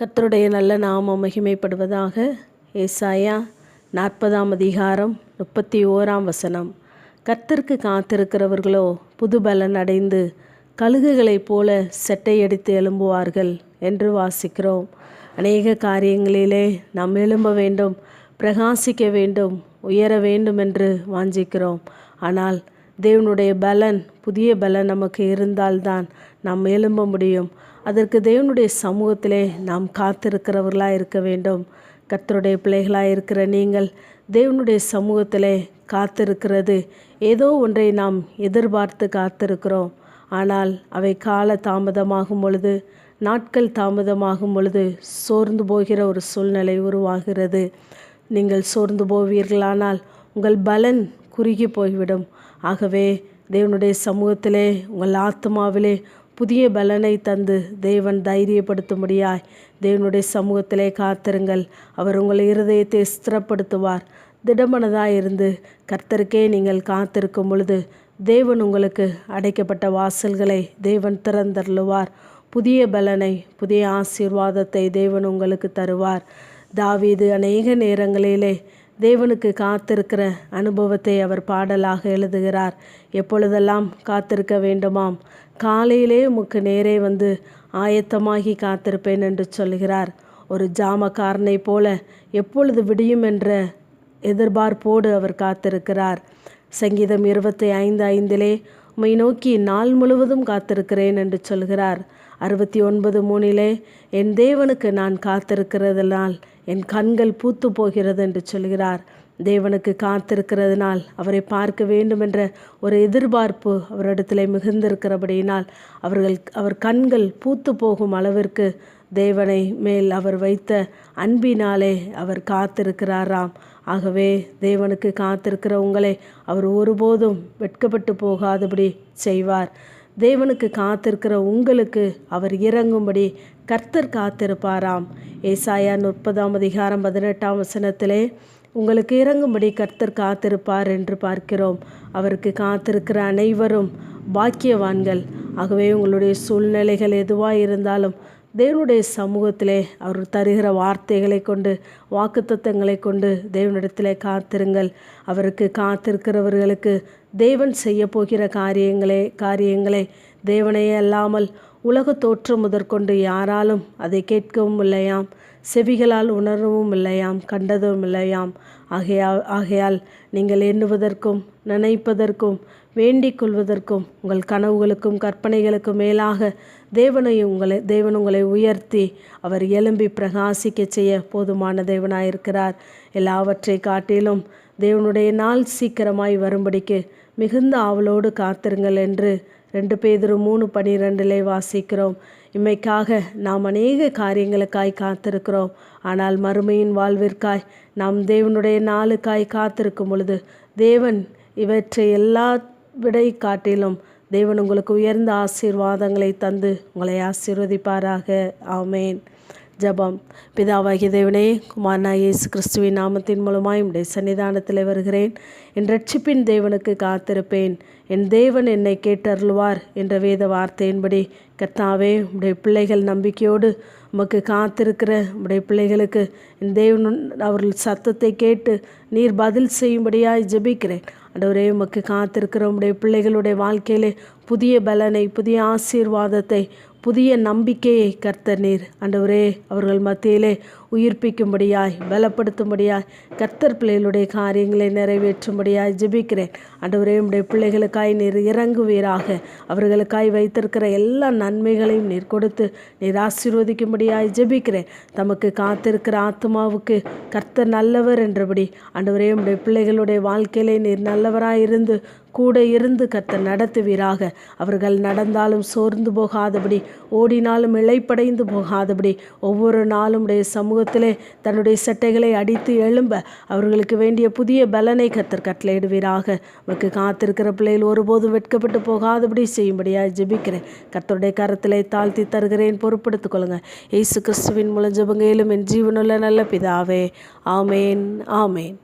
கர்த்தருடைய நல்ல நாமம் மகிமைப்படுவதாக ஏசாயா நாற்பதாம் அதிகாரம் முப்பத்தி ஓராம் வசனம். கர்த்தருக்கு காத்திருக்கிறவர்களோ புது பலன் அடைந்து கழுகுகளைப் போல செட்டையடித்து எழும்புவார்கள் என்று வாசிக்கிறோம். அநேக காரியங்களிலே நாம் எழும்ப வேண்டும் பிரகாசிக்க வேண்டும் உயர வேண்டும் என்று வாஞ்சிக்கிறோம். ஆனால் தேவனுடைய பலன் புதிய பலன் நமக்கு இருந்தால்தான் நாம் எழும்ப முடியும். அதற்கு தேவனுடைய சமூகத்திலே நாம் காத்திருக்கிறவர்களாக இருக்க வேண்டும். கர்த்தருடைய பிள்ளைகளாக இருக்கிற நீங்கள் தேவனுடைய சமூகத்திலே காத்திருக்கிறது. ஏதோ ஒன்றை நாம் எதிர்பார்த்து காத்திருக்கிறோம். ஆனால் அவை கால தாமதமாகும் பொழுது நாட்கள் தாமதமாகும் பொழுது சோர்ந்து போகிற ஒரு சூழ்நிலை உருவாகிறது. நீங்கள் சோர்ந்து போவீர்களானால் உங்கள் பலன் குறுகி போய்விடும். ஆகவே தேவனுடைய சமூகத்திலே உங்கள் ஆத்மாவிலே புதிய பலனை தந்து தேவன் தைரியப்படுத்தும்படியாய் தேவனுடைய சமூகத்திலே காத்திருங்கள். அவர் உங்கள் இருதயத்தை ஸ்திரப்படுத்துவார். திடமனதாக இருந்து கர்த்தருக்கே நீங்கள் காத்திருக்கும் பொழுது தேவன் உங்களுக்கு அடைக்கப்பட்ட வாசல்களை தேவன் திறந்தருளுவார். புதிய பலனை புதிய ஆசீர்வாதத்தை தேவன் உங்களுக்கு தருவார். தாவீது அநேக நேரங்களிலே தேவனுக்கு காத்திருக்கிற அனுபவத்தை அவர் பாடலாக எழுதுகிறார். எப்பொழுதெல்லாம் காத்திருக்க வேண்டுமாம்? காலையிலே உமக்கு நேரே வந்து ஆயத்தமாகி காத்திருப்பேன் என்று சொல்கிறார். ஒரு ஜாமக்காரனை போல எப்பொழுது விடியும் என்ற எதிர்பார்ப்போடு அவர் காத்திருக்கிறார். சங்கீதம் இருபத்தி ஐந்து ஐந்திலே உம்மை நோக்கி நாள் முழுவதும் காத்திருக்கிறேன் என்று சொல்கிறார். அறுபத்தி ஒன்பது மூணிலே என் தேவனுக்கு நான் காத்திருக்கிறதுனால் என் கண்கள் பூத்து போகிறது என்று சொல்கிறார். தேவனுக்கு காத்திருக்கிறதுனால் அவரை பார்க்க வேண்டும் என்ற ஒரு எதிர்பார்ப்பு அவரிடத்தில் மிகுந்திருக்கிறபடியினால் அவர்கள் அவர் கண்கள் பூத்து போகும் அளவிற்கு தேவனை மேல் அவர் வைத்த அன்பினாலே அவர் காத்திருக்கிறாராம். ஆகவே தேவனுக்கு காத்திருக்கிற உங்களை அவர் ஒருபோதும் வெட்கப்பட்டு போகாதபடி செய்வார். தேவனுக்கு காத்திருக்கிற உங்களுக்கு அவர் இறங்கும்படி கர்த்தர் காத்திருப்பாராம். ஏசாயா முப்பதாம் அதிகாரம் பதினெட்டாம் வசனத்திலே உங்களுக்கு இறங்கும்படி கர்த்தர் காத்திருப்பார் என்று பார்க்கிறோம். அவருக்கு காத்திருக்கிற அனைவரும் பாக்கியவான்கள். ஆகவே உங்களுடைய சூழ்நிலைகள் எதுவாக இருந்தாலும் தேவனுடைய சமூகத்திலே அவர் தருகிற வார்த்தைகளை கொண்டு வாக்குத்தத்தங்களை கொண்டு தேவனிடத்திலே காத்திருங்கள். அவருக்கு காத்திருக்கிறவர்களுக்கு தேவன் செய்ய போகிற காரியங்களே காரியங்களை. தேவனையே அல்லாமல் உலக தோற்றம் முதற்கொண்டு யாராலும் அதை கேட்கவும் இல்லையாம். செவிகளால் உணரவும் இல்லையாம் கண்டதும் இல்லையாம். ஆகையால் ஆகையால் நீங்கள் எண்ணுவதற்கும் நினைப்பதற்கும் வேண்டிக் கொள்வதற்கும் உங்கள் கனவுகளுக்கும் கற்பனைகளுக்கும் மேலாக தேவனை உங்களை தேவன் உங்களை உயர்த்தி அவர் எழும்பி பிரகாசிக்க செய்ய போதுமான தேவனாயிருக்கிறார். எல்லாவற்றை காட்டிலும் தேவனுடைய நாள் சீக்கிரமாய் வரும்படிக்கு மிகுந்த ஆவலோடு காத்திருங்கள் என்று ரெண்டு பேதரும் மூணு பனிரெண்டிலே வாசிக்கிறோம். இம்மைக்காக நாம் அநேக காரியங்களுக்காய் காத்திருக்கிறோம். ஆனால் மறுமையின் வாழ்விற்காய் நாம் தேவனுடைய நாளுக்காய் காத்திருக்கும் பொழுது தேவன் இவற்றை எல்லா விடை காட்டிலும் தேவன் உங்களுக்கு உயர்ந்த ஆசீர்வாதங்களை தந்து உங்களை ஆசீர்வதிப்பாராக. ஆமேன். ஜபம். பிதாவாகிய தேவனே குமாரனா இயேசு கிறிஸ்துவின் நாமத்தின் மூலமாய் உடைய சன்னிதானத்தில் வருகிறேன். என் ரட்சிப்பின் தேவனுக்கு காத்திருப்பேன். என் தேவன் என்னை கேட்டருள்வார் என்ற வேத வார்த்தையின்படி கர்த்தாவே உடைய பிள்ளைகள் நம்பிக்கையோடு உமக்கு காத்திருக்கிற உடைய பிள்ளைகளுக்கு என் தேவன் அவர்கள் சத்தத்தை கேட்டு நீர் பதில் செய்யும்படியாய் ஜெபிக்கிறேன். அண்டவரே உமக்கு காத்திருக்கிற உடைய பிள்ளைகளுடைய வாழ்க்கையிலே புதிய பலனை புதிய ஆசீர்வாதத்தை புதிய நம்பிக்கையை கர்த்தர் நீர். ஆண்டவரே அவர்கள் மத்தியிலே உயிர்ப்பிக்கும்படியாய் பலப்படுத்தும்படியாய் கர்த்தர் பிள்ளைகளுடைய காரியங்களை நிறைவேற்றும்படியாய் ஜெபிக்கிறேன். அன்றுவரே உடைய பிள்ளைகளுக்காய் நீர் இறங்குவீராக. அவர்களுக்காய் வைத்திருக்கிற எல்லா நன்மைகளையும் நீர் கொடுத்து நீர் ஆசீர்வதிக்கும்படியாய் ஜெபிக்கிறேன். தமக்கு காத்திருக்கிற ஆத்மாவுக்கு கர்த்தர் நல்லவர் என்றபடி அன்றுவரே உடைய பிள்ளைகளுடைய வாழ்க்கையிலே நீர் நல்லவராய் இருந்து கூட இருந்து கர்த்தர் நடத்துவீராக. அவர்கள் நடந்தாலும் சோர்ந்து போகாதபடி ஓடினாலும் இழைப்படைந்து போகாதபடி ஒவ்வொரு நாளும் உடைய முகத்திலே தன்னுடைய சட்டைகளை அடித்து எழும்ப அவர்களுக்கு வேண்டிய புதிய பலனை கத்தர் கட்டளையிடுவீராக. உமக்கு காத்திருக்கிற பிள்ளைகள் ஒருபோதும் வெட்கப்பட்டு போகாதபடி செய்யும்படியாக ஜெபிக்கிறேன். கத்தருடைய கரத்திலே தாழ்த்தி தருகிறேன். பொறுப்படுத்திக் கொள்ளுங்க. இயேசு கிறிஸ்துவின் முழஞ்சபங்கையிலும் என் ஜீவனுள்ள நல்ல பிதாவே. ஆமேன். ஆமேன்.